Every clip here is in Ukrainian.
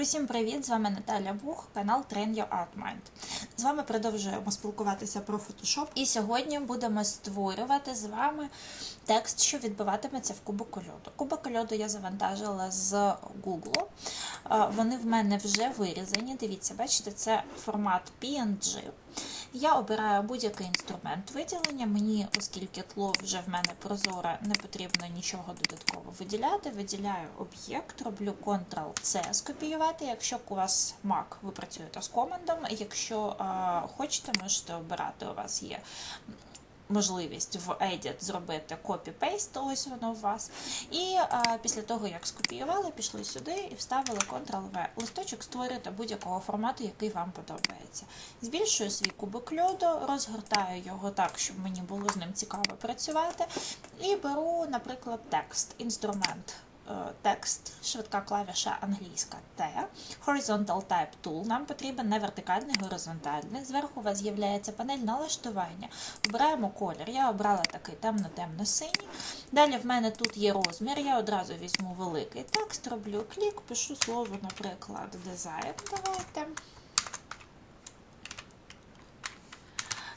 Усім привіт! З вами Наталя Бух, канал Train Your Art Mind. З вами продовжуємо спілкуватися про Photoshop. І сьогодні будемо створювати з вами текст, що відбуватиметься в кубику льоду. Кубик льоду я завантажила з Google. Вони в мене вже вирізані. Дивіться, бачите, це формат PNG. Я обираю будь-який інструмент виділення. Мені, оскільки тло вже в мене прозоре, не потрібно нічого додатково виділяти. Виділяю об'єкт, роблю Ctrl-C скопіювати. Якщо у вас Mac, ви працюєте з командом. Якщо а, хочете, можете обирати. У вас є можливість в Edit зробити copy-paste, ось воно у вас. І а, після того, як скопіювали, пішли сюди і вставили Ctrl-V. Листочок створюєте будь-якого формату, який вам подобається. Збільшую свій кубик льоду, розгортаю його так, щоб мені було з ним цікаво працювати. І беру, наприклад, текст, інструмент. Е, Текст, швидка клавіша англійська T, Horizontal Type Tool. Нам потрібен не вертикальний, горизонтальний. Зверху у вас з'являється панель налаштування. Обираємо колір. Я обрала такий темно-темно-синій. Далі в мене тут є розмір. Я одразу візьму великий текст, роблю клік, пишу слово, наприклад, дизайн. Давайте.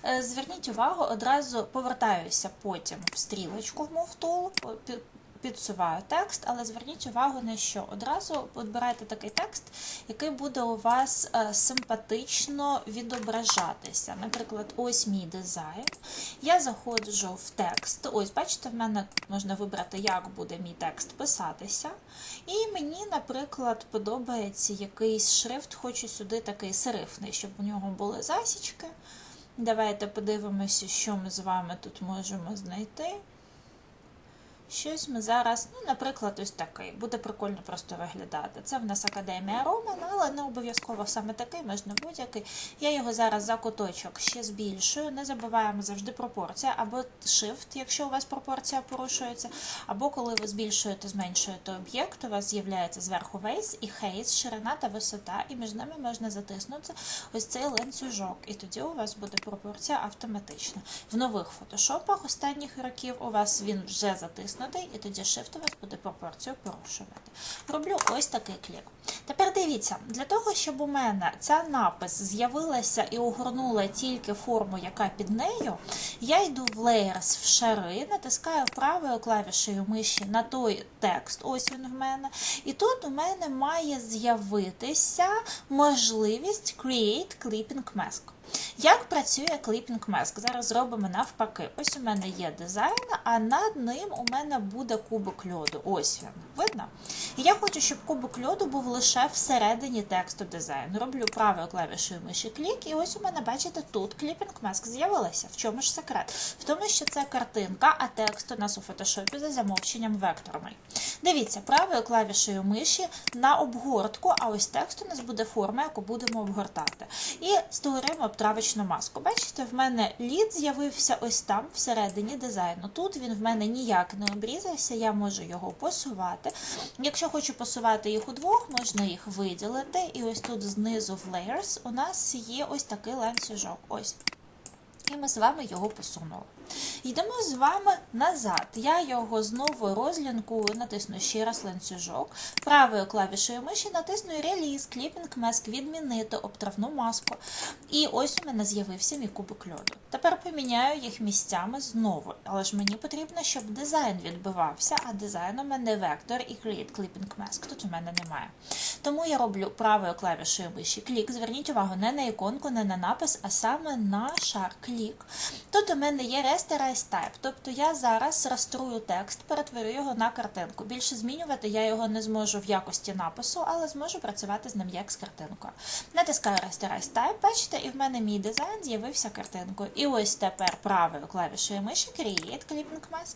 Е, Зверніть увагу, одразу повертаюся потім в стрілочку в Move Tool, підсуваю текст, але зверніть увагу на що. Одразу обирайте такий текст, який буде у вас е, симпатично відображатися. Наприклад, ось мій дизайн. Я заходжу в текст. Ось, бачите, в мене можна вибрати, як буде мій текст писатися. І мені, наприклад, подобається якийсь шрифт, хочу сюди такий серифний, щоб у нього були засічки. Давайте подивимося, що ми з вами тут можемо знайти. Щось ми зараз, ну, наприклад, ось такий. Буде прикольно просто виглядати. Це в нас Академія Роман, але не обов'язково саме такий, можна будь-який. Я його зараз за куточок ще збільшую. Не забуваємо завжди пропорція, або shift, якщо у вас пропорція порушується, або коли ви збільшуєте, зменшуєте об'єкт, у вас з'являється зверху вейс і хейс, ширина та висота, і між ними можна затиснути ось цей ланцюжок. І тоді у вас буде пропорція автоматична. В нових фотошопах останніх років у вас він вже затиснутий, і тоді Shift вас буде пропорцію порушувати. Роблю ось такий клік. Тепер дивіться, для того, щоб у мене ця напис з'явилася і огорнула тільки форму, яка під нею, я йду в Layers в шари, натискаю правою клавішею миші на той текст, ось він в мене. І тут у мене має з'явитися можливість Create Clipping Mask. Як працює Clipping Mask? Зараз зробимо навпаки. Ось у мене є дизайн, а над ним у мене буде кубик льоду. Ось він. Видно? І я хочу, щоб кубик льоду був лише всередині тексту дизайну. Роблю правою клавішою миші клік, і ось у мене, бачите, тут Clipping Mask з'явилася. В чому ж секрет? В тому, що це картинка, а текст у нас у фотошопі за замовченням векторами. Дивіться, правою клавішею миші на обгортку, а ось текст у нас буде форма, яку будемо обгортати. І створимо обтравочну маску. Бачите, в мене лід з'явився ось там, всередині дизайну. Тут він в мене ніяк не обрізався, я можу його посувати. Якщо хочу посувати їх удвох, можна їх виділити. І ось тут знизу в Layers у нас є ось такий ланцюжок. Ось. І ми з вами його посунули. Йдемо з вами назад. Я його знову розлінкую, натисну ще раз ланцюжок. Правою клавішею миші натисну реліз, кліпінг маск, відмінити обтравну маску. І ось у мене з'явився мій кубик льоду. Тепер поміняю їх місцями знову. Але ж мені потрібно, щоб дизайн відбивався, а дизайн у мене вектор і Create Clipping Mask. Тут у мене немає. Тому я роблю правою клавішею миші клік. Зверніть увагу не на іконку, не на напис, а саме на шар клік. Тут у мене є Rasterize Type, тобто я зараз раструю текст, перетворю його на картинку. Більше змінювати я його не зможу в якості напису, але зможу працювати з ним як з картинкою. Натискаю Rasterize Type, бачите, і в мене мій дизайн з'явився картинкою. І ось тепер правою клавішею миші Create Clipping Mask.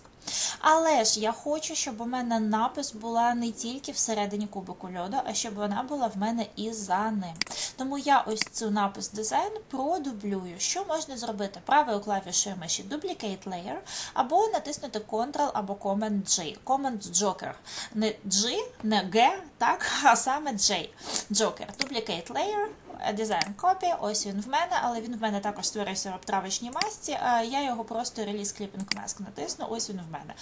Але ж я хочу, щоб у мене напис була не тільки всередині кубику льоду, а щоб вона була в мене і за ним. Тому я ось цю напис дизайн продублюю. Що можна зробити? Правою клавішою миші Duplicate Layer, або натиснути Ctrl або Command G. Command Joker. Не G, не G, так, а саме J. Joker. Duplicate Layer. Design Copy, ось він в мене, але він в мене також створився в обтравочній масці. Е, Я його просто Mask натисну, ось він в мене.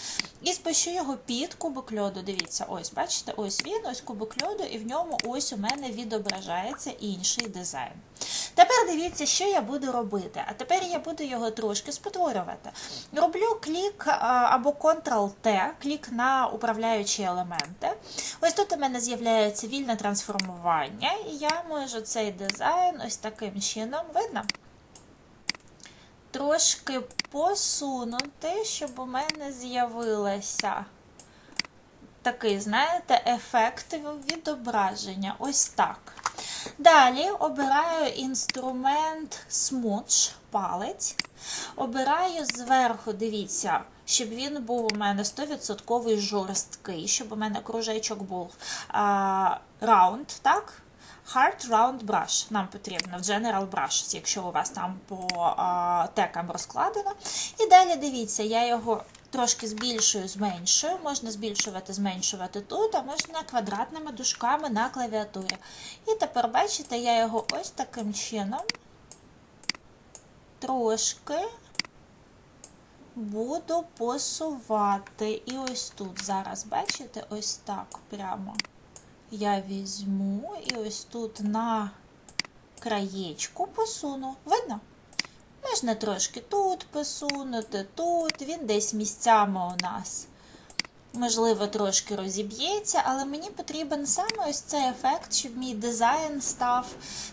І спущу його під кубик льоду. Дивіться, ось, бачите, ось він, ось кубик льоду, і в ньому ось у мене відображається інший дизайн. Тепер дивіться, що я буду робити. А тепер я буду його трошки спотворювати. Роблю клік або Ctrl-T, клік на управляючі елементи. Ось тут у мене з'являється вільне трансформування, і я можу цей дизайн ось таким чином, видно? Трошки посунути, щоб у мене з'явилося такий, знаєте, ефект відображення. Ось так. Далі обираю інструмент Smudge, палець. Обираю зверху, дивіться, щоб він був у мене 100% жорсткий, щоб у мене кружечок був а, раунд, так? Hard Round Brush нам потрібно в General Brush, якщо у вас там по а, текам розкладено. І далі дивіться, я його трошки збільшую, зменшую. Можна збільшувати, зменшувати тут, а можна квадратними дужками на клавіатурі. І тепер, бачите, я його ось таким чином трошки буду посувати. І ось тут зараз, бачите, ось так прямо я візьму і ось тут на краєчку посуну. Видно? Можна трошки тут посунути, тут. Він десь місцями у нас, можливо, трошки розіб'ється, але мені потрібен саме ось цей ефект, щоб мій дизайн став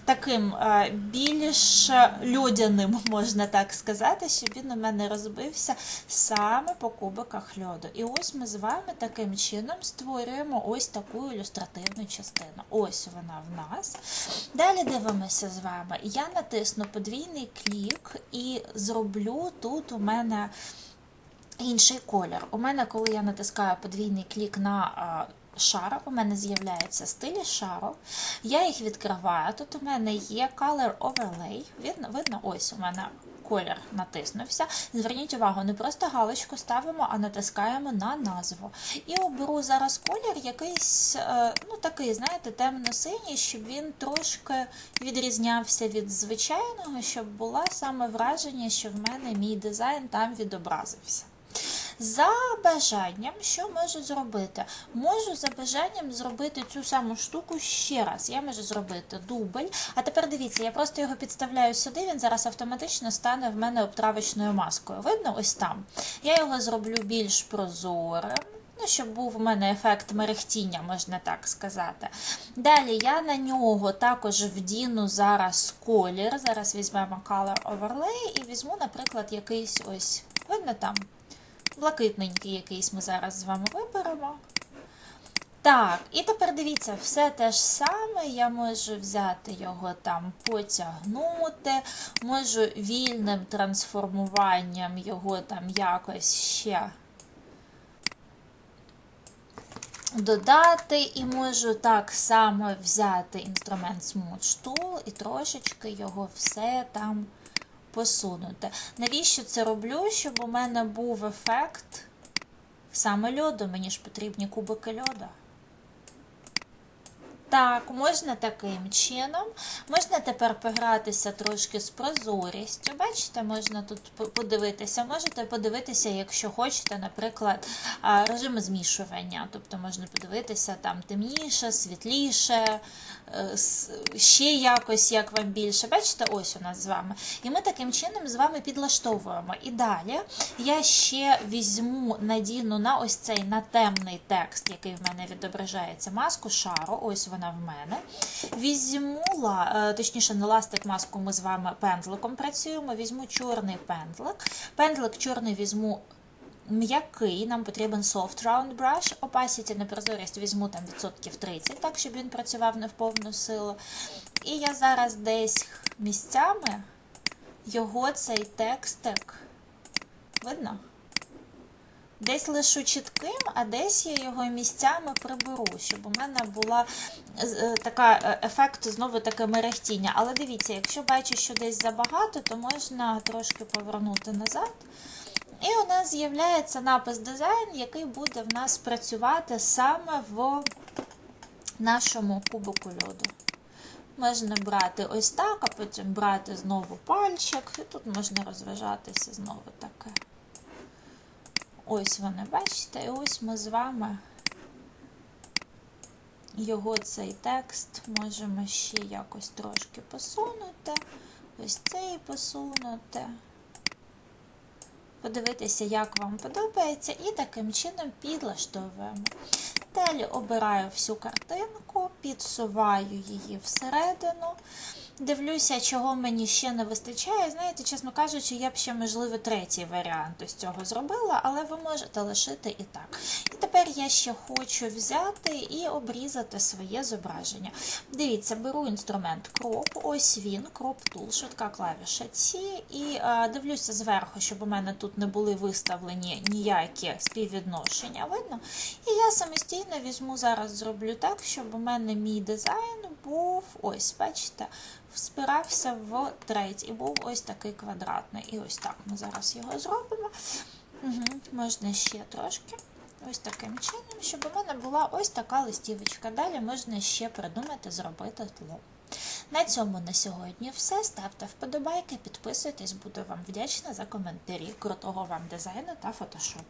таким е, більш людяним, можна так сказати, щоб він у мене розбився саме по кубиках льоду. І ось ми з вами таким чином створюємо ось таку ілюстративну частину. Ось вона в нас. Далі дивимося з вами. Я натисну подвійний клік і зроблю тут у мене інший колір. У мене, коли я натискаю подвійний клік на шар, у мене з'являється стилі шару. Я їх відкриваю. Тут у мене є Color Overlay. Видно, видно ось у мене. Колір натиснувся. Зверніть увагу, не просто галочку ставимо, а натискаємо на назву. І оберу зараз колір якийсь, ну такий, знаєте, темно-синій, щоб він трошки відрізнявся від звичайного, щоб було саме враження, що в мене мій дизайн там відобразився. За бажанням, що можу зробити? Можу за бажанням зробити цю саму штуку ще раз. Я можу зробити дубль. А тепер дивіться, я просто його підставляю сюди, він зараз автоматично стане в мене обтравочною маскою. Видно, ось там. Я його зроблю більш прозорим. Ну, щоб був у мене ефект мерехтіння, можна так сказати. Далі я на нього також вдіну зараз колір. Зараз візьмемо Color Overlay і візьму, наприклад, якийсь ось, видно там? Блакитненький якийсь ми зараз з вами виберемо. Так, і тепер дивіться, все те ж саме. Я можу взяти його там, потягнути, можу вільним трансформуванням його там якось ще додати, і можу так само взяти інструмент Smooth Tool і трошечки його все там посунути. Навіщо це роблю? Щоб у мене був ефект саме льоду, мені ж потрібні кубики льода. Так, можна таким чином. Можна тепер погратися трошки з прозорістю. Бачите, можна тут подивитися. Можете подивитися, якщо хочете, наприклад, режим змішування. Тобто можна подивитися там темніше, світліше, е, ще якось, як вам більше. Бачите, ось у нас з вами. І ми таким чином з вами підлаштовуємо. І далі я ще візьму, надіну на ось цей на темний текст, який в мене відображається, маску шару. Ось вона вона в мене. Візьму, е, точніше, на ластик маску ми з вами пензликом працюємо. Візьму чорний пензлик. Пензлик чорний візьму. М'який, нам потрібен soft round brush. Opacity на прозорість візьму там відсотків 30, так, щоб він працював не в повну силу. І я зараз десь місцями його цей текстик. Видно? Десь лишу чітким, а десь я його місцями приберу, щоб у мене була е, така е, ефект знову таке мерехтіння. Але дивіться, якщо бачу, що десь забагато, то можна трошки повернути назад. І у нас з'являється напис дизайн, який буде в нас працювати саме в нашому кубику льоду. Можна брати ось так, а потім брати знову пальчик. І тут можна розважатися знову таке. Ось вони, бачите, і ось ми з вами його цей текст можемо ще якось трошки посунути. Ось цей посунути. Подивитися, як вам подобається, і таким чином підлаштовуємо. Далі обираю всю картинку, підсуваю її всередину. Дивлюся, чого мені ще не вистачає. Знаєте, чесно кажучи, я б ще, можливо, третій варіант ось цього зробила, але ви можете лишити і так. І тепер я ще хочу взяти і обрізати своє зображення. Дивіться, беру інструмент кроп, ось він, кроп тул, швидка клавіша Ці, і е, дивлюся зверху, щоб у мене тут не були виставлені ніякі співвідношення. Видно? І я самостійно візьму зараз, зроблю так, щоб у мене мій дизайн був ось, бачите, спирався в третій і був ось такий квадратний. І ось так ми зараз його зробимо. Угу, Можна ще трошки. Ось таким чином, щоб у мене була ось така листівочка. Далі можна ще придумати, зробити тло. На цьому на сьогодні все. Ставте вподобайки, підписуйтесь, буду вам вдячна за коментарі. Крутого вам дизайну та фотошопу.